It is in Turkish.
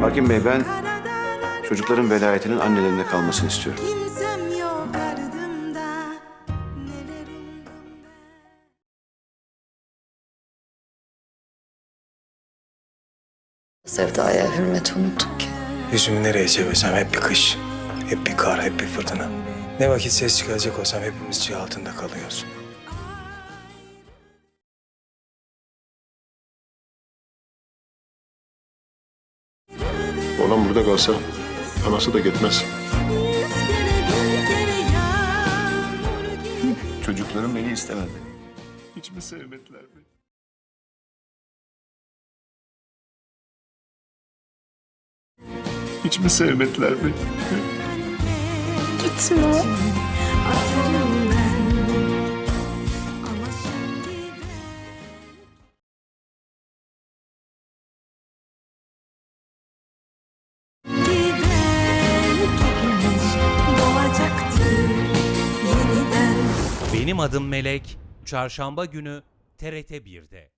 Hakim Bey ben çocukların velayetinin annelerinde kalmasını istiyorum. Sevdaya hürmet unuttuk ki. Yüzümü nereye çevirsem hep bir kış, hep bir kar, hep bir fırtına. Ne vakit ses çıkaracak olsam hepimiz çığ altında kalıyoruz. Olan burada kalsa anası da gitmez. Çocuklarım beni istemedi. Hiç mi sevmediler beni? Hiç mi sevmediler beni? Gitme Benim adım Melek. Çarşamba günü TRT 1'de.